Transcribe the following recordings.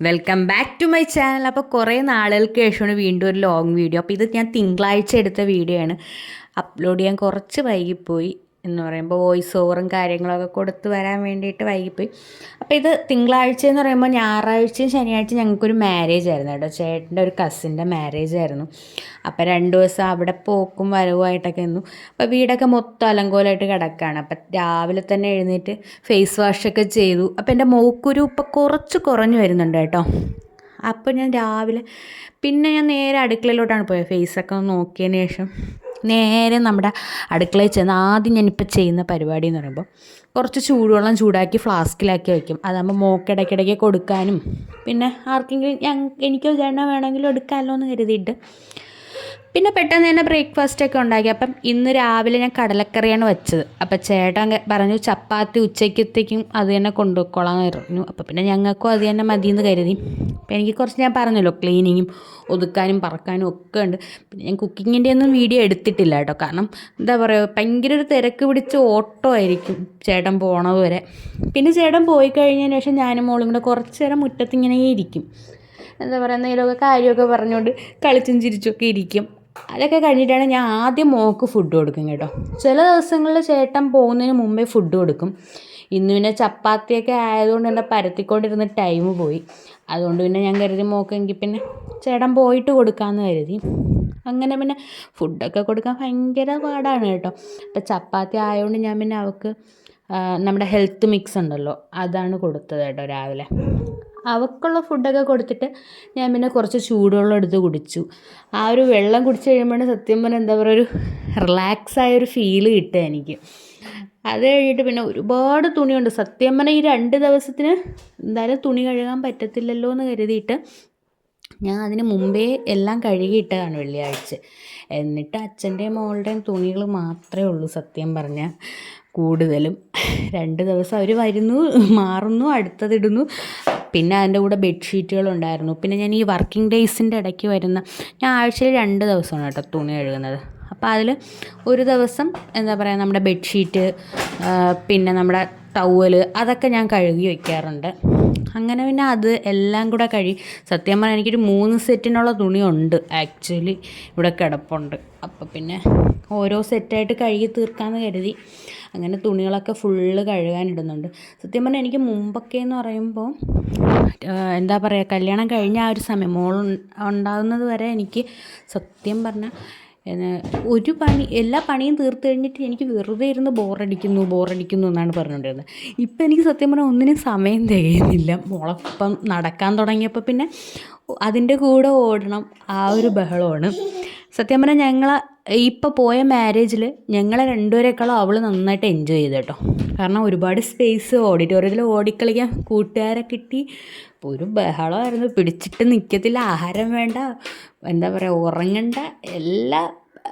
Welcome back to my channel അപ്പോൾ കുറേ നാളുകൾക്ക് ശേഷമാണ് വീണ്ടും ഒരു ലോങ് വീഡിയോ അപ്പോൾ ഇത് ഞാൻ തിങ്കളാഴ്ച എടുത്ത വീഡിയോ ആണ്. അപ്ലോഡ് ചെയ്യാൻ കുറച്ച് വൈകിപ്പോയി. എന്ന് പറയുമ്പോൾ വോയിസ് ഓവറും കാര്യങ്ങളൊക്കെ കൊടുത്ത് വരാൻ വേണ്ടിയിട്ട് വൈകിപ്പോയി. അപ്പോൾ ഇത് തിങ്കളാഴ്ച എന്ന് പറയുമ്പോൾ ഞായറാഴ്ചയും ശനിയാഴ്ചയും ഞങ്ങൾക്കൊരു മാരേജ് ആയിരുന്നു കേട്ടോ. ചേട്ടന്റെ ഒരു കസിന്റെ മാരേജ് ആയിരുന്നു. അപ്പോൾ രണ്ട് ദിവസം അവിടെ പോക്കും വരവുമായിട്ടൊക്കെ നിന്നു. അപ്പോൾ വീടൊക്കെ മൊത്തം അലങ്കോലമായിട്ട് കിടക്കുകയാണ് അപ്പം രാവിലെ തന്നെ എഴുന്നേറ്റ് ഫേസ് വാഷൊക്കെ ചെയ്തു. അപ്പോൾ എന്റെ മൂക്കുരു ഇപ്പോൾ കുറച്ച് കുറഞ്ഞു വരുന്നുണ്ട് കേട്ടോ. അപ്പോൾ ഞാൻ രാവിലെ പിന്നെ ഞാൻ നേരെ അടുക്കളയിലോട്ടാണ് പോയത് ഫേസൊക്കെ നോക്കിയതിന് ശേഷം. നേരെ നമ്മുടെ അടുക്കളയിൽ ചെന്ന് ആദ്യം ഞാനിപ്പോൾ ചെയ്യുന്ന പരിപാടി എന്ന് പറയുമ്പോൾ കുറച്ച് ചൂടുവെള്ളം ചൂടാക്കി ഫ്ലാസ്കിലാക്കി വയ്ക്കും അതാകുമ്പോൾ മോക്കിടയ്ക്കിടയ്ക്ക് കൊടുക്കാനും. പിന്നെ ആർക്കെങ്കിലും ഞാൻ എനിക്കോ ചേട്ടനോ വേണമെങ്കിലും എടുക്കാമല്ലോ എന്ന് കരുതിയിട്ട്. പിന്നെ പെട്ടെന്ന് തന്നെ ബ്രേക്ക്ഫാസ്റ്റ് ഒക്കെ ഉണ്ടാക്കി. അപ്പം ഇന്ന് രാവിലെ ഞാൻ കടലക്കറിയാണ് വെച്ചത്. അപ്പം ചേട്ടൻ പറഞ്ഞു ചപ്പാത്തി ഉച്ചയ്ക്കത്തേക്കും അത് തന്നെ കൊണ്ടുപോയിക്കോളാം എന്ന് പറഞ്ഞു. അപ്പം പിന്നെ ഞങ്ങൾക്കും അത് തന്നെ മതിയെന്ന് കരുതി. അപ്പം എനിക്ക് കുറച്ച് ഞാൻ പറഞ്ഞല്ലോ ക്ലീനിങ്ങും ഒതുക്കാനും പറക്കാനും ഒക്കെ ഉണ്ട്. പിന്നെ ഞാൻ കുക്കിങ്ങിന്റെ ഒന്നും വീഡിയോ എടുത്തിട്ടില്ല കേട്ടോ. കാരണം എന്താ പറയുക ഭയങ്കര ഒരു തിരക്ക് പിടിച്ച ഓട്ടോ ആയിരിക്കും ചേട്ടൻ പോണത് വരെ. പിന്നെ ചേട്ടൻ പോയി കഴിഞ്ഞതിന് ശേഷം ഞാനും മോളും കൂടെ കുറച്ച് നേരം മുറ്റത്തിങ്ങനെ ഇരിക്കും. എന്താ പറയുക എന്തെങ്കിലുമൊക്കെ കാര്യമൊക്കെ പറഞ്ഞുകൊണ്ട് കളിച്ചും ചിരിച്ചൊക്കെ ഇരിക്കും. അതൊക്കെ കഴിഞ്ഞിട്ടാണ് ഞാൻ ആദ്യം മോൾക്ക് ഫുഡ് കൊടുക്കും കേട്ടോ. ചില ദിവസങ്ങളിൽ ചേട്ടൻ പോകുന്നതിന് മുമ്പേ ഫുഡ് കൊടുക്കും. ഇന്ന് പിന്നെ ചപ്പാത്തിയൊക്കെ ആയതുകൊണ്ട് തന്നെ പരത്തിക്കൊണ്ടിരുന്ന ടൈം പോയി. അതുകൊണ്ട് പിന്നെ ഞാൻ കരുതി മോക്കെങ്കിൽ പിന്നെ ചേട്ടൻ പോയിട്ട് കൊടുക്കാമെന്ന് കരുതി. അങ്ങനെ പിന്നെ ഫുഡൊക്കെ കൊടുക്കാൻ ഭയങ്കര പാടാണ് കേട്ടോ. അപ്പം ചപ്പാത്തി ആയതുകൊണ്ട് ഞാൻ പിന്നെ അവൾക്ക് നമ്മുടെ ഹെൽത്ത് മിക്സ് ഉണ്ടല്ലോ അതാണ് കൊടുത്തത് കേട്ടോ രാവിലെ. അവൾക്കുള്ള ഫുഡൊക്കെ കൊടുത്തിട്ട് ഞാൻ പിന്നെ കുറച്ച് ചൂടുവെള്ളം എടുത്ത് കുടിച്ചു. ആ ഒരു വെള്ളം കുടിച്ച് കഴിയുമ്പോഴാണ് സത്യം പറഞ്ഞാൽ എന്താ പറയുക ഒരു റിലാക്സായ ഒരു ഫീൽ കിട്ടുക എനിക്ക്. അത് കഴിഞ്ഞിട്ട് പിന്നെ ഒരുപാട് തുണിയുണ്ട്. സത്യം പറഞ്ഞാൽ ഈ രണ്ട് ദിവസത്തിന് എന്തായാലും തുണി കഴുകാൻ പറ്റത്തില്ലല്ലോ എന്ന് കരുതിയിട്ട് ഞാൻ അതിന് മുമ്പേ എല്ലാം കഴുകിയിട്ടതാണ് വെള്ളിയാഴ്ച. എന്നിട്ട് അച്ഛന്റെയും മോളുടെയും തുണികൾ മാത്രമേ ഉള്ളൂ സത്യം പറഞ്ഞാൽ കൂടുതലും. രണ്ട് ദിവസം അവർ വരുന്നു മാറുന്നു അടുത്തതിടുന്നു പിന്നെ അതിന്റെ കൂടെ ബെഡ്ഷീറ്റുകൾ ഉണ്ടായിരുന്നു. പിന്നെ ഞാൻ ഈ വർക്കിംഗ് ഡേയ്സിന്റെ ഇടയ്ക്ക് വരുന്ന ഞാൻ ആഴ്ചയിൽ രണ്ട് ദിവസമാണ് കേട്ടോ തുണി കഴുകുന്നത്. അപ്പോൾ അതിൽ ഒരു ദിവസം എന്താ പറയുക നമ്മുടെ ബെഡ്ഷീറ്റ് പിന്നെ നമ്മുടെ ടവൽ അതൊക്കെ ഞാൻ കഴുകി വയ്ക്കാറുണ്ട് അങ്ങനെ പിന്നെ അത് എല്ലാം കൂടെ കഴുകി സത്യം പറഞ്ഞാൽ എനിക്കൊരു മൂന്ന് സെറ്റിനുള്ള തുണിയുണ്ട്. ആക്ച്വലി ഇവിടെ കിടപ്പുണ്ട്. അപ്പോൾ പിന്നെ ഓരോ സെറ്റായിട്ട് കഴുകി തീർക്കാമെന്ന് കരുതി. അങ്ങനെ തുണികളൊക്കെ ഫുള്ള് കഴുകാനിടുന്നുണ്ട് സത്യം പറഞ്ഞാൽ എനിക്ക് മുമ്പൊക്കെ എന്ന് പറയുമ്പോൾ എന്താ പറയുക കല്യാണം കഴിഞ്ഞ ആ ഒരു സമയം മോൾ ഉണ്ടാകുന്നത് വരെ എനിക്ക് സത്യം പറഞ്ഞാൽ ഒരു പണി എല്ലാ പണിയും തീർത്ത് കഴിഞ്ഞിട്ട് എനിക്ക് വെറുതെ ഇരുന്ന് ബോറടിക്കുന്നു ബോറടിക്കുന്നു എന്നാണ് പറഞ്ഞുകൊണ്ടിരുന്നത് ഇപ്പം എനിക്ക് സത്യം പറഞ്ഞാൽ ഒന്നിനും സമയം തികയുന്നില്ല. മുളപ്പം നടക്കാൻ തുടങ്ങിയപ്പോൾ പിന്നെ അതിന്റെ കൂടെ ഓടണം ആ ഒരു ബഹളമാണ്. സത്യം പറഞ്ഞാൽ ഞങ്ങൾ ഇപ്പോൾ പോയ മാരേജിൽ ഞങ്ങളെ രണ്ടുപേരെക്കാളും അവൾ നന്നായിട്ട് എൻജോയ് ചെയ്തു കേട്ടോ കാരണം ഒരുപാട് സ്പേസ് ഓഡിറ്റോറിയത്തിൽ ഓടിക്കളിക്കാൻ കൂട്ടുകാരെ കിട്ടി. ഒരു ബഹളമായിരുന്നു. പിടിച്ചിട്ട് നിൽക്കത്തില്ല ആഹാരം വേണ്ട. എന്താ പറയുക ഉറങ്ങണ്ട. എല്ലാ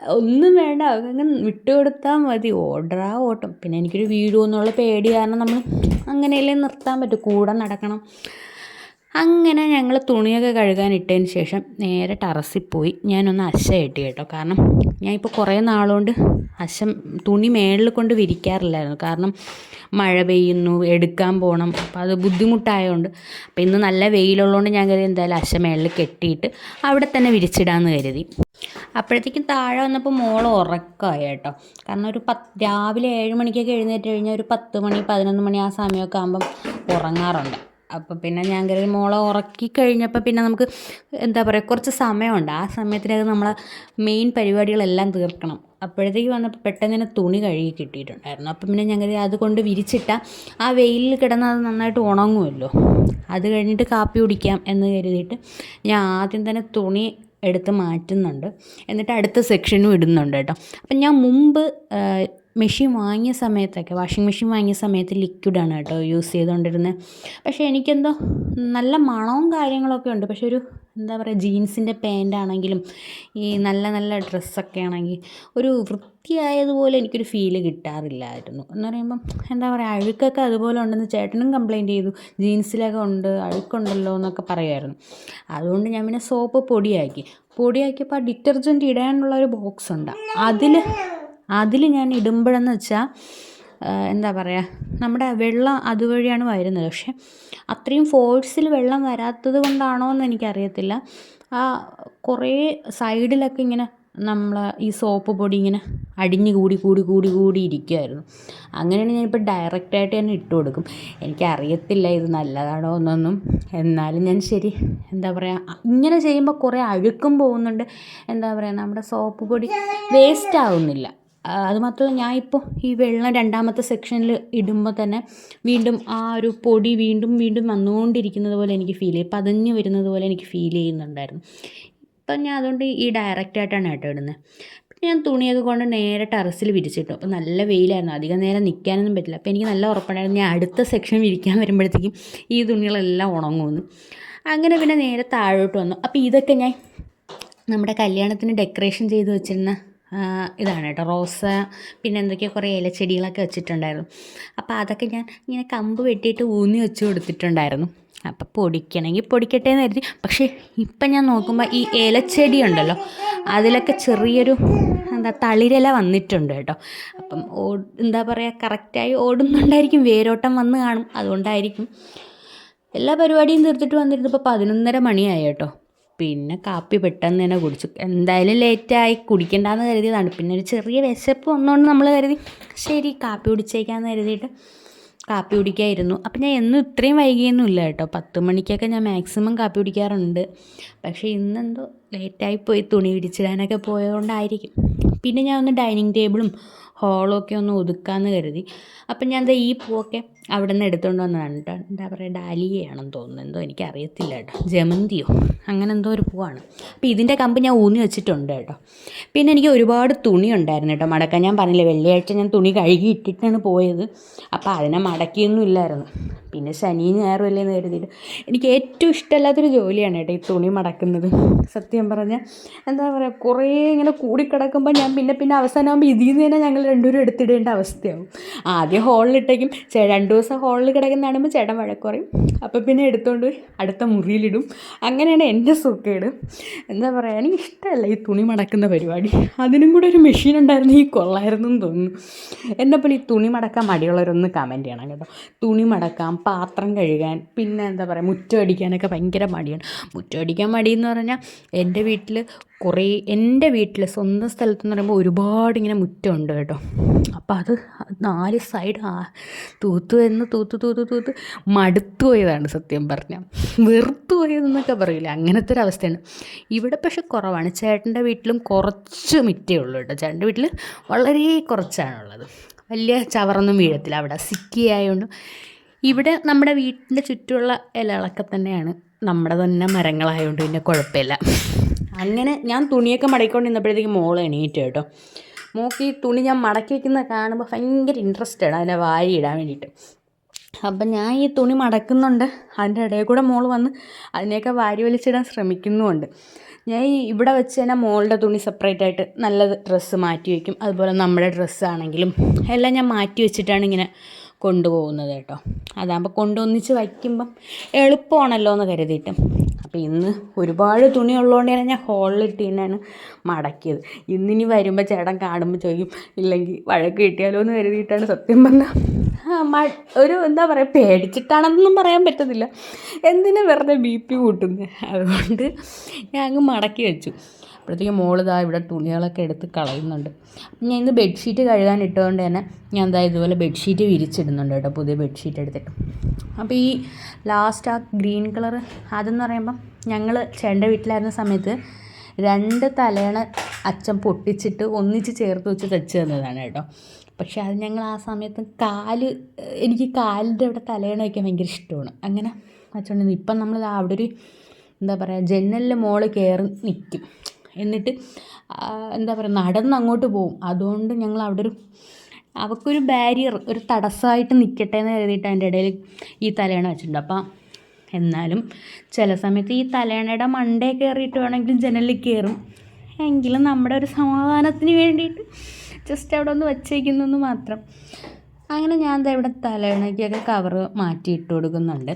ഒന്നും വേണ്ട. അങ്ങനെ വിട്ടുകൊടുത്താൽ മതി. ഓർഡറാ ഓട്ടം. പിന്നെ എനിക്കൊരു വീഴുമെന്നുള്ള പേടി കാരണം നമ്മൾ അങ്ങനെയല്ലേ നിർത്താൻ പറ്റും. കൂടെ നടക്കണം. അങ്ങനെ ഞങ്ങൾ തുണിയൊക്കെ കഴുകാൻ ഇട്ടതിന് ശേഷം നേരെ ടെറസിൽ പോയി. ഞാനൊന്ന് അശ കെട്ടി കേട്ടോ. കാരണം ഞാൻ ഇപ്പോൾ കുറേ നാളുകൊണ്ട് അശം തുണി മേളിൽ കൊണ്ട് വിരിക്കാറില്ലായിരുന്നു. കാരണം മഴ പെയ്യുന്നു എടുക്കാൻ പോകണം അപ്പോൾ അത് ബുദ്ധിമുട്ടായതുകൊണ്ട് അപ്പോൾ ഇന്ന് നല്ല വെയിലുള്ളതുകൊണ്ട് ഞാൻ കരുതി എന്തായാലും അശ മേളിൽ കെട്ടിയിട്ട് അവിടെ തന്നെ വിരിച്ചിടാമെന്ന് കരുതി. അപ്പോഴത്തേക്കും താഴെ വന്നപ്പോൾ മോൾ ഉറക്കമായി കേട്ടോ. കാരണം ഒരു പത്ത് രാവിലെ ഏഴ് മണിക്കൊക്കെ എഴുന്നേറ്റ് കഴിഞ്ഞാൽ ഒരു പത്ത് മണി പതിനൊന്ന് മണി ആ സമയമൊക്കെ ആകുമ്പം ഉറങ്ങാറുണ്ട്. അപ്പോൾ പിന്നെ ഞാൻ കരുതി മോളെ ഉറക്കി കഴിഞ്ഞപ്പോൾ പിന്നെ നമുക്ക് എന്താ പറയുക കുറച്ച് സമയമുണ്ട്. ആ സമയത്തിനകത്ത് നമ്മളെ മെയിൻ പരിപാടികളെല്ലാം തീർക്കണം. അപ്പോഴത്തേക്ക് വന്നപ്പോൾ പെട്ടെന്ന് തന്നെ തുണി കഴുകി കിട്ടിയിട്ടുണ്ടായിരുന്നു. അപ്പം പിന്നെ ഞാൻ കരുതി അതുകൊണ്ട് വിരിച്ചിട്ട ആ വെയിലിൽ കിടന്ന് അത് നന്നായിട്ട് ഉണങ്ങുമല്ലോ. അത് കഴിഞ്ഞിട്ട് കാപ്പി കുടിക്കാം എന്ന് കരുതിയിട്ട് ഞാൻ ആദ്യം തന്നെ തുണി എടുത്ത് മാറ്റുന്നുണ്ട്. എന്നിട്ട് അടുത്ത സെക്ഷനും ഇടുന്നുണ്ട് കേട്ടോ. അപ്പം ഞാൻ മുമ്പ് മെഷീൻ വാങ്ങിയ സമയത്തൊക്കെ വാഷിംഗ് മെഷീൻ വാങ്ങിയ സമയത്ത് ലിക്വിഡാണ് കേട്ടോ യൂസ് ചെയ്തുകൊണ്ടിരുന്നത് പക്ഷേ എനിക്കെന്തോ നല്ല മണവും കാര്യങ്ങളൊക്കെ ഉണ്ട്. പക്ഷെ ഒരു എന്താ പറയുക ജീൻസിന്റെ പാന്റാണെങ്കിലും ഈ നല്ല നല്ല ഡ്രസ്സൊക്കെ ആണെങ്കിൽ ഒരു വൃത്തിയായതുപോലെ എനിക്കൊരു ഫീൽ കിട്ടാറില്ലായിരുന്നു. എന്ന് പറയുമ്പം എന്താ പറയുക അഴുക്കൊക്കെ അതുപോലെ ഉണ്ടെന്ന് ചേട്ടനും കംപ്ലയിന്റ് ചെയ്തു. ജീൻസിലൊക്കെ ഉണ്ട് അഴുക്കുണ്ടല്ലോ എന്നൊക്കെ പറയുമായിരുന്നു അതുകൊണ്ട് ഞാൻ പിന്നെ സോപ്പ് പൊടിയാക്കി. പൊടിയാക്കിയപ്പോൾ ആ ഡിറ്റർജന്റ് ഇടാനുള്ള ഒരു ബോക്സ് ഉണ്ട്. അതിൽ അതിൽ ഞാൻ ഇടുമ്പോഴെന്ന് വെച്ചാൽ എന്താ പറയുക നമ്മുടെ വെള്ളം അതുവഴിയാണ് വരുന്നത്. പക്ഷേ അത്രയും ഫോഴ്സിൽ വെള്ളം വരാത്തത് കൊണ്ടാണോ എന്ന് എനിക്കറിയത്തില്ല. ആ കുറേ സൈഡിലൊക്കെ ഇങ്ങനെ നമ്മൾ ഈ സോപ്പ് പൊടി ഇങ്ങനെ അടിഞ്ഞു കൂടി കൂടി കൂടി കൂടി ഇരിക്കുമായിരുന്നു അങ്ങനെയാണ് ഞാനിപ്പോൾ ഡയറക്റ്റായിട്ട് തന്നെ ഇട്ട് കൊടുക്കും. എനിക്കറിയത്തില്ല ഇത് നല്ലതാണോ എന്നൊന്നും. എന്നാലും ഞാൻ ശരി എന്താ പറയുക ഇങ്ങനെ ചെയ്യുമ്പോൾ കുറേ അഴുക്കും പോകുന്നുണ്ട്. എന്താ പറയുക നമ്മുടെ സോപ്പ് പൊടി വേസ്റ്റ് ആവുന്നില്ല. അത് മാത്രമല്ല ഞാൻ ഇപ്പോൾ ഈ വെള്ളം രണ്ടാമത്തെ സെക്ഷനിൽ ഇടുമ്പോൾ തന്നെ വീണ്ടും ആ ഒരു പൊടി വീണ്ടും വീണ്ടും വന്നുകൊണ്ടിരിക്കുന്നത് പോലെ എനിക്ക് ഫീൽ ചെയ്യും. പതഞ്ഞ് വരുന്നത് പോലെ എനിക്ക് ഫീൽ ചെയ്യുന്നുണ്ടായിരുന്നു. ഇപ്പം ഞാൻ അതുകൊണ്ട് ഈ ഡയറക്റ്റായിട്ടാണ് കേട്ടോ ഇടുന്നത് ഞാൻ തുണിയൊക്കെ കൊണ്ട് നേരെ ടെറസിൽ വിരിച്ചിട്ടു. അപ്പോൾ നല്ല വെയിലായിരുന്നു. അധികം നേരം നിൽക്കാനൊന്നും പറ്റില്ല. അപ്പോൾ എനിക്ക് നല്ല ഉറപ്പുണ്ടായിരുന്നു. ഞാൻ അടുത്ത സെക്ഷൻ വിരിക്കാൻ വരുമ്പോഴത്തേക്കും ഈ തുണികളെല്ലാം ഉണങ്ങുമെന്ന്. അങ്ങനെ പിന്നെ നേരെ താഴോട്ട് വന്നു. അപ്പോൾ ഇതൊക്കെ ഞാൻ നമ്മുടെ കല്യാണത്തിന് ഡെക്കറേഷൻ ചെയ്ത് വെച്ചിരുന്ന ഇതാണ് കേട്ടോ റോസ്. പിന്നെ എന്തൊക്കെയോ കുറേ ഇലച്ചെടികളൊക്കെ വെച്ചിട്ടുണ്ടായിരുന്നു. അപ്പോൾ അതൊക്കെ ഞാൻ ഇങ്ങനെ കമ്പ് വെട്ടിയിട്ട് ഊന്നി വെച്ച് കൊടുത്തിട്ടുണ്ടായിരുന്നു. അപ്പോൾ പൊടിക്കണമെങ്കിൽ പൊടിക്കട്ടെ എന്ന് കരുതി. പക്ഷേ ഇപ്പം ഞാൻ നോക്കുമ്പോൾ ഈ ഇലച്ചെടി ഉണ്ടല്ലോ അതിലൊക്കെ ചെറിയൊരു എന്താ തളിരില വന്നിട്ടുണ്ട് കേട്ടോ. അപ്പം ഓ എന്താ പറയുക കറക്റ്റായി ഓടുന്നുണ്ടായിരിക്കും വേരോട്ടം വന്ന് കാണും അതുകൊണ്ടായിരിക്കും. എല്ലാ പരിപാടിയും തീർത്തിട്ട് വന്നിരുന്നപ്പോൾ പതിനൊന്നര മണിയായി കേട്ടോ. പിന്നെ കാപ്പി പെട്ടെന്ന് തന്നെ കുടിച്ചു. എന്തായാലും ലേറ്റായി കുടിക്കണ്ടെന്ന് കരുതിയതാണ്. പിന്നെ ഒരു ചെറിയ വിശപ്പ് വന്നുകൊണ്ട് നമ്മൾ കരുതി ശരി കാപ്പി കുടിച്ചേക്കാന്ന് കരുതിയിട്ട് കാപ്പി കുടിക്കായിരുന്നു. അപ്പം ഞാൻ എന്നും ഇത്രയും വൈകിയൊന്നും ഇല്ല കേട്ടോ. പത്ത് മണിക്കൊക്കെ ഞാൻ മാക്സിമം കാപ്പി കുടിക്കാറുണ്ട്. പക്ഷേ ഇന്നെന്തോ ലേറ്റായി പോയി തുണി വിരിച്ചിടാനൊക്കെ പോയതുകൊണ്ടായിരിക്കും. പിന്നെ ഞാൻ ഒന്ന് ഡൈനിങ് ടേബിളും ഹോളും ഒക്കെ ഒന്ന് ഒതുക്കാമെന്ന് കരുതി. അപ്പം ഞാൻ എന്താ ഈ പൂവൊക്കെ അവിടെ നിന്ന് എടുത്തുകൊണ്ട് വന്നതാണ് കേട്ടോ എന്താ പറയുക ഡാലിയയാണെന്ന് തോന്നുന്നു. എന്തോ എനിക്കറിയത്തില്ല കേട്ടോ ജമന്തിയോ? അങ്ങനെ എന്തോ ഒരു പൂവാണ്. അപ്പോൾ ഇതിന്റെ കമ്പ് ഞാൻ ഊന്നി വെച്ചിട്ടുണ്ട് കേട്ടോ പിന്നെ എനിക്ക് ഒരുപാട് തുണി ഉണ്ടായിരുന്നു കേട്ടോ മടക്കാൻ ഞാൻ പറഞ്ഞില്ല വെള്ളിയാഴ്ച ഞാൻ തുണി കഴുകി ഇട്ടിട്ടാണ് പോയത്. അപ്പോൾ അതിനെ മടക്കിയൊന്നും ഇല്ലായിരുന്നു. പിന്നെ ശനിയും ഞായറും അല്ലേന്ന് കരുതിയിട്ട്. എനിക്ക് ഏറ്റവും ഇഷ്ടമല്ലാത്തൊരു ജോലിയാണ് കേട്ടോ ഈ തുണി മടക്കുന്നത്. സത്യം പറഞ്ഞാൽ എന്താ പറയുക കുറേ ഇങ്ങനെ കൂടിക്കിടക്കുമ്പോൾ ഞാൻ പിന്നെ പിന്നെ അവസാനമാകുമ്പോൾ ഇതിൽ നിന്ന് തന്നെ ഞങ്ങൾ രണ്ടുപേരും എടുത്തിടേണ്ട അവസ്ഥയാവും. ആദ്യം ഹോളിലിട്ടേക്കും രണ്ട് ദിവസം ഹോളിൽ കിടക്കുന്ന ചേട്ടൻ വഴക്കുറയും അപ്പോൾ പിന്നെ എടുത്തുകൊണ്ട് അടുത്ത മുറിയിലിടും. അങ്ങനെയാണ് എന്റെ സുഖേട്. എന്താ പറയുക എനിക്ക് ഇഷ്ടമല്ല ഈ തുണി മടക്കുന്ന പരിപാടി. അതിനും കൂടെ ഒരു മെഷീൻ ഉണ്ടായിരുന്നു ഈ കൊള്ളായിരുന്നു എന്ന് തോന്നുന്നു. എന്നെപ്പോലെ ഈ തുണി മടക്കാൻ മടിയുള്ളവരൊന്ന് കമന്റ് ചെയ്യണം കേട്ടോ. തുണി മടക്കാം പാത്രം കഴുകാൻ പിന്നെ എന്താ പറയുക മുറ്റം അടിക്കാനൊക്കെ ഭയങ്കര മടിയാണ്. മുറ്റം അടിക്കാൻ മടി എന്ന് പറഞ്ഞാൽ എന്റെ വീട്ടിൽ കുറേ എന്റെ വീട്ടിൽ സ്വന്തം സ്ഥലത്ത് എന്ന് പറയുമ്പോൾ ഒരുപാട് ഇങ്ങനെ മുറ്റമുണ്ട് കേട്ടോ. അപ്പം അത് നാല് സൈഡ് ആ തൂത്ത് എന്ന് തൂത്ത് തൂത്ത് തൂത്ത് മടുത്തു പോയതാണ് സത്യം പറഞ്ഞാൽ. വെറുത്തു പോയതെന്നൊക്കെ പറയില്ല. അങ്ങനത്തെ ഒരു അവസ്ഥയാണ്. ഇവിടെ പക്ഷെ കുറവാണ്. ചേട്ടന്റെ വീട്ടിലും കുറച്ച് മിറ്റേ ഉള്ളൂ കേട്ടോ. ചേട്ടന്റെ വീട്ടിൽ വളരെ കുറച്ചാണുള്ളത് വലിയ ചവറൊന്നും വീഴത്തില്ല അവിടെ. സിക്കി ആയതുകൊണ്ട് ഇവിടെ നമ്മുടെ വീട്ടിന്റെ ചുറ്റുമുള്ള ഇലകളൊക്കെ തന്നെയാണ്. നമ്മുടെ തന്നെ മരങ്ങളായതുകൊണ്ട് പിന്നെ കുഴപ്പമില്ല. അങ്ങനെ ഞാൻ തുണിയൊക്കെ മടക്കിക്കൊണ്ട് നിന്നപ്പോഴത്തേക്കും മോൾ എണീറ്റ് കേട്ടോ. മോക്ക് ഈ തുണി ഞാൻ മടക്കി വയ്ക്കുന്നത് കാണുമ്പോൾ ഭയങ്കര ഇൻട്രസ്റ്റഡ് അതിനെ വാരി ഇടാൻ വേണ്ടിയിട്ട് അപ്പം ഞാൻ ഈ തുണി മടക്കുന്നുണ്ട്. അതിന്റെ ഇടയിൽ കൂടെ മോൾ വന്ന് അതിനെയൊക്കെ വാരി വലിച്ചിടാൻ ശ്രമിക്കുന്നുമുണ്ട്. ഞാൻ ഈ ഇവിടെ വെച്ച് തന്നെ മോളുടെ തുണി സെപ്പറേറ്റ് ആയിട്ട് നല്ല ഡ്രസ്സ് മാറ്റി വയ്ക്കും അതുപോലെ നമ്മുടെ ഡ്രസ്സാണെങ്കിലും എല്ലാം ഞാൻ മാറ്റി വെച്ചിട്ടാണ് ഇങ്ങനെ കൊണ്ടുപോകുന്നത് കേട്ടോ. അതാകുമ്പോൾ കൊണ്ടൊന്നിച്ച് വയ്ക്കുമ്പം എളുപ്പമാണല്ലോ എന്ന് കരുതിയിട്ട്. അപ്പോൾ ഇന്ന് ഒരുപാട് തുണി ഉള്ളതുകൊണ്ട് തന്നെ ഞാൻ ഹോളിലിട്ട് തന്നെയാണ് മടക്കിയത്. ഇന്നിനി വരുമ്പോൾ ചേട്ടൻ കാണുമ്പോൾ ചോദിക്കും ഇല്ലെങ്കിൽ വഴക്ക് കിട്ടിയാലോ എന്ന് കരുതിയിട്ടാണ് സത്യം പറഞ്ഞാൽ ഒരു എന്താ പറയുക പേടിച്ചിട്ടാണെന്നൊന്നും പറയാൻ പറ്റത്തില്ല. എന്തിനാ വെറുതെ ബി പി കൂട്ടുന്നത് അതുകൊണ്ട് ഞാൻ അങ്ങ് മടക്കി വെച്ചു. അപ്പോഴത്തേക്കും മോൾ ഇതാ ഇവിടെ തുണികളൊക്കെ എടുത്ത് കളയുന്നുണ്ട്. ഞാൻ ഇന്ന് ബെഡ്ഷീറ്റ് കഴുകാൻ ഇട്ടുകൊണ്ട് തന്നെ ഞാൻ എന്താ ഇതുപോലെ ബെഡ്ഷീറ്റ് വിരിച്ചിടുന്നുണ്ട് കേട്ടോ പുതിയ ബെഡ്ഷീറ്റ് എടുത്തിട്ട്. അപ്പോൾ ഈ ലാസ്റ്റ് ആ ഗ്രീൻ കളർ അതെന്ന് പറയുമ്പം ഞങ്ങൾ ചേണ്ട വീട്ടിലായിരുന്ന സമയത്ത് രണ്ട് തലയണ അച്ഛൻ പൊട്ടിച്ചിട്ട് ഒന്നിച്ച് ചേർത്ത് വെച്ച് തച്ച് തന്നതാണ് കേട്ടോ. പക്ഷേ അത് ഞങ്ങൾ ആ സമയത്ത് കാൽ എനിക്ക് കാലിന്റെ ഇവിടെ തലയണ വയ്ക്കാൻ ഭയങ്കര ഇഷ്ടമാണ്. അങ്ങനെ അച്ഛൻ ഇപ്പം നമ്മൾ അവിടെ ഒരു എന്താ പറയുക ജനലിന്റെ മോൾ കയറി നിൽക്കും. എന്നിട്ട് എന്താ പറയുക നടന്ന് അങ്ങോട്ട് പോകും അതുകൊണ്ട് ഞങ്ങൾ അവിടെ ഒരു അവൾക്കൊരു ബാരിയർ ഒരു തടസ്സമായിട്ട് നിൽക്കട്ടെ എന്ന് കരുതിയിട്ട് അതിന്റെ ഇടയിൽ ഈ തലയണ വെച്ചിട്ടുണ്ട്. അപ്പം എന്നാലും ചില സമയത്ത് ഈ തലയണയുടെ മണ്ടേ കയറിയിട്ട് വേണമെങ്കിലും ജനലിൽ കയറും. എങ്കിലും നമ്മുടെ ഒരു സമാധാനത്തിന് വേണ്ടിയിട്ട് ജസ്റ്റ് അവിടെ ഒന്ന് വച്ചേക്കുന്നു മാത്രം. അങ്ങനെ ഞാൻ എന്താ ഇവിടെ തലയണയ്ക്കൊക്കെ കവറ് മാറ്റി ഇട്ട് കൊടുക്കുന്നുണ്ട്.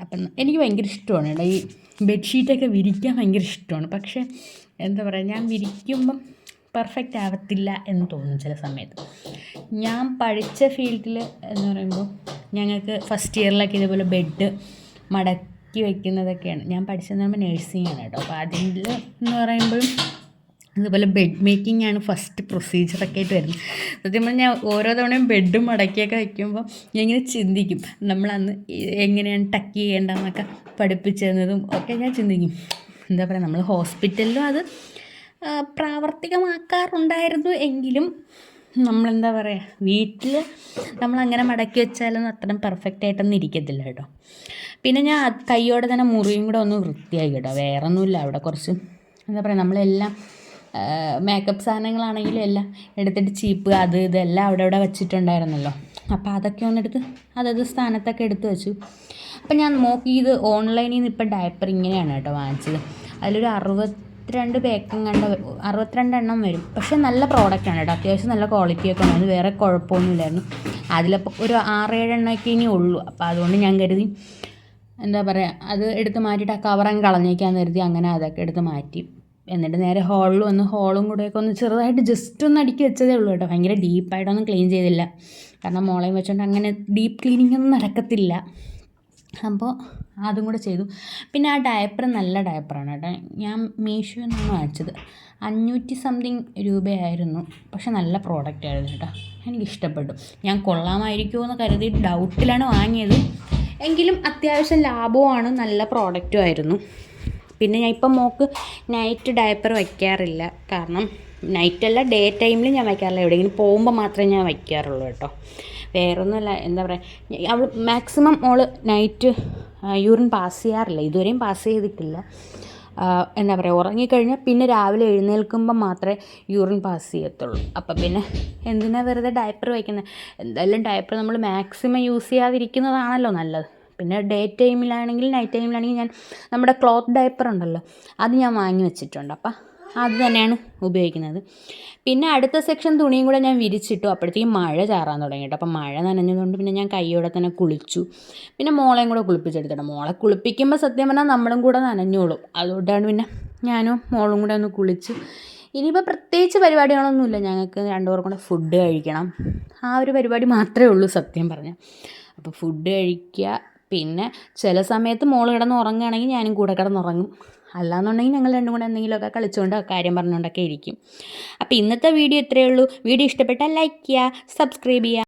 അപ്പം എനിക്ക് ഭയങ്കര ഇഷ്ടമാണ്. ഇവിടെ ഈ ബെഡ്ഷീറ്റൊക്കെ വിരിക്കാൻ ഭയങ്കര ഇഷ്ടമാണ്. പക്ഷേ എന്താ പറയുക ഞാൻ വിരിക്കുമ്പം പെർഫെക്റ്റ് ആവത്തില്ല എന്ന് തോന്നും ചില സമയത്ത്. ഞാൻ പഠിച്ച ഫീൽഡിൽ എന്ന് പറയുമ്പോൾ ഞങ്ങൾക്ക് ഫസ്റ്റ് ഇയറിലൊക്കെ ഇതുപോലെ ബെഡ് മടക്കി വയ്ക്കുന്നതൊക്കെയാണ് ഞാൻ പഠിച്ചതെന്ന് പറയുമ്പോൾ നേഴ്സിംഗ് ആണ് കേട്ടോ. അപ്പോൾ അതിൽ എന്ന് പറയുമ്പോഴും അതുപോലെ ബെഡ് മേക്കിംഗ് ആണ് ഫസ്റ്റ് പ്രൊസീജിയറൊക്കെ ആയിട്ട് വരുന്നത്. സത്യം പറഞ്ഞാൽ ഞാൻ ഓരോ തവണയും ബെഡ് മടക്കിയൊക്കെ വയ്ക്കുമ്പോൾ ഞാൻ ഇങ്ങനെ ചിന്തിക്കും. നമ്മളന്ന് എങ്ങനെയാണ് ടക്ക് ചെയ്യേണ്ടതെന്നൊക്കെ പഠിപ്പിച്ചു തന്നതും ഒക്കെ ഞാൻ ചിന്തിക്കും. എന്താ പറയുക നമ്മൾ ഹോസ്പിറ്റലിലും അത് പ്രാവർത്തികമാക്കാറുണ്ടായിരുന്നു എങ്കിലും നമ്മളെന്താ പറയുക വീട്ടിൽ നമ്മളങ്ങനെ മടക്കി വെച്ചാലൊന്നും അത്രയും പെർഫെക്റ്റ് ആയിട്ടൊന്നും ഇരിക്കത്തില്ല കേട്ടോ. പിന്നെ ഞാൻ കൈയോടെ തന്നെ മുറിയും കൂടെ ഒന്ന് വൃത്തിയാക്കി കേട്ടോ. വേറെ ഒന്നുമില്ല അവിടെ കുറച്ച് എന്താ പറയുക നമ്മളെല്ലാം മേക്കപ്പ് സാധനങ്ങളാണെങ്കിലും എല്ലാം എടുത്തിട്ട് ചീപ്പ് അത് ഇതെല്ലാം അവിടെ അവിടെ വെച്ചിട്ടുണ്ടായിരുന്നല്ലോ. അപ്പോൾ അതൊക്കെ ഒന്നെടുത്ത് അതത് സ്ഥാനത്തൊക്കെ എടുത്തു വെച്ചു. അപ്പം ഞാൻ നോക്കി ഇത് ഓൺലൈനിൽ നിന്ന് ഇപ്പം ഡയപ്പർ ഇങ്ങനെയാണ് കേട്ടോ വാങ്ങിച്ചത്. അതിലൊരു അറുപത്തിരണ്ട് കണ്ട അറുപത്തിരണ്ട് എണ്ണം വരും. പക്ഷെ നല്ല പ്രോഡക്റ്റാണ് കേട്ടോ. അത്യാവശ്യം നല്ല ക്വാളിറ്റിയൊക്കെ ഉണ്ട്. വേറെ കുഴപ്പമൊന്നുമില്ലായിരുന്നു. അതിലപ്പോൾ ഒരു ആറേഴ് എണ്ണമൊക്കെ ഇനി ഉള്ളൂ. അപ്പോൾ അതുകൊണ്ട് ഞാൻ കരുതി എന്താ പറയുക അത് എടുത്ത് മാറ്റിയിട്ട് ആ കവറങ്ങ് കളഞ്ഞേക്കാന്ന് കരുതി അങ്ങനെ അതൊക്കെ എടുത്ത് മാറ്റി. എന്നിട്ട് നേരെ ഹോളിൽ വന്ന് ഹോളും കൂടെയൊക്കെ ഒന്ന് ചെറുതായിട്ട് ജസ്റ്റ് ഒന്ന് അടുക്കി വെച്ചതേ ഉള്ളൂ കേട്ടോ. ഭയങ്കര ഡീപ്പായിട്ടൊന്നും ക്ലീൻ ചെയ്തില്ല. കാരണം മോളെയും വെച്ചുകൊണ്ട് അങ്ങനെ ഡീപ്പ് ക്ലീനിങ് ഒന്നും നടക്കത്തില്ല. അപ്പോൾ അതും കൂടെ ചെയ്തു. പിന്നെ ആ ഡയപ്പർ നല്ല ഡയപ്പറാണ് കേട്ടോ. ഞാൻ മീഷോയിൽ നിന്നാണ് വാങ്ങിച്ചത്. അഞ്ഞൂറ്റി സംതിങ് രൂപയായിരുന്നു. പക്ഷെ നല്ല പ്രോഡക്റ്റ് ആയിരുന്നു കേട്ടോ. എനിക്കിഷ്ടപ്പെട്ടു ഞാൻ കൊള്ളാമായിരിക്കുമോ എന്ന് കരുതി ഡൗട്ടിലാണ് വാങ്ങിയത്. എങ്കിലും അത്യാവശ്യം ലാഭമാണ് നല്ല പ്രോഡക്റ്റും ആയിരുന്നു. പിന്നെ ഞാൻ ഇപ്പം മോക്ക് നൈറ്റ് ഡയപ്പർ വയ്ക്കാറില്ല. കാരണം നൈറ്റല്ല ഡേ ടൈമിൽ ഞാൻ വയ്ക്കാറില്ല. എവിടെയെങ്കിലും പോകുമ്പോൾ മാത്രമേ ഞാൻ വയ്ക്കാറുള്ളൂ കേട്ടോ. വേറൊന്നുമല്ല എന്താ പറയുക അവൾ മാക്സിമം മോൾ നൈറ്റ് യൂറിൻ പാസ് ചെയ്യാറില്ല. ഇതുവരെയും പാസ് ചെയ്തിട്ടില്ല. എന്താ പറയുക ഉറങ്ങിക്കഴിഞ്ഞാൽ പിന്നെ രാവിലെ എഴുന്നേൽക്കുമ്പോൾ മാത്രമേ യൂറിൻ പാസ് ചെയ്യത്തുള്ളൂ. അപ്പം പിന്നെ എന്തിനാ വെറുതെ ഡയപ്പർ വയ്ക്കുന്നത് എന്തായാലും ഡയപ്പർ നമ്മൾ മാക്സിമം യൂസ് ചെയ്യാതിരിക്കുന്നതാണല്ലോ നല്ലത്. പിന്നെ ഡേ ടൈമിലാണെങ്കിൽ നൈറ്റ് ടൈമിലാണെങ്കിൽ ഞാൻ നമ്മുടെ ക്ലോത്ത് ഡയപ്പർ ഉണ്ടല്ലോ അത് ഞാൻ വാങ്ങി വെച്ചിട്ടുണ്ട്. അപ്പം അത് തന്നെയാണ് ഉപയോഗിക്കുന്നത്. പിന്നെ അടുത്ത സെക്ഷൻ തുണിയും കൂടെ ഞാൻ വിരിച്ചിട്ടു. അപ്പോഴത്തേക്കും മഴ ചാറാൻ തുടങ്ങി കേട്ടോ. അപ്പം മഴ നനഞ്ഞതുകൊണ്ട് പിന്നെ ഞാൻ കൈയോടെ തന്നെ കുളിച്ചു. പിന്നെ മോളെയും കൂടെ കുളിപ്പിച്ചെടുത്തിട്ട് മോളെ കുളിപ്പിക്കുമ്പോൾ സത്യം പറഞ്ഞാൽ നമ്മളും കൂടെ നനഞ്ഞോളും. അതുകൊണ്ടാണ് പിന്നെ ഞാനും മോളും കൂടെ ഒന്ന് കുളിച്ച്. ഇനിയിപ്പോൾ പ്രത്യേകിച്ച് പരിപാടികളൊന്നുമില്ല. ഞങ്ങൾക്ക് രണ്ടുപേർക്കും കൂടെ ഫുഡ് കഴിക്കണം. ആ ഒരു പരിപാടി മാത്രമേ ഉള്ളൂ സത്യം പറഞ്ഞാൽ അപ്പോൾ ഫുഡ് കഴിക്കുക. പിന്നെ ചില സമയത്ത് മോൾ കിടന്ന് ഉറങ്ങുകയാണെങ്കിൽ ഞാനും കൂടെ കിടന്നുറങ്ങും. അല്ലാന്നുണ്ടെങ്കിൽ ഞങ്ങൾ രണ്ടും കൂടെ എന്തെങ്കിലുമൊക്കെ കളിച്ചുകൊണ്ട് കാര്യം പറഞ്ഞുകൊണ്ടൊക്കെ ഇരിക്കും. അപ്പോൾ ഇന്നത്തെ വീഡിയോ ഇത്രയേ ഉള്ളൂ. വീഡിയോ ഇഷ്ടപ്പെട്ടാൽ ലൈക്ക് ചെയ്യുക സബ്സ്ക്രൈബ് ചെയ്യുക.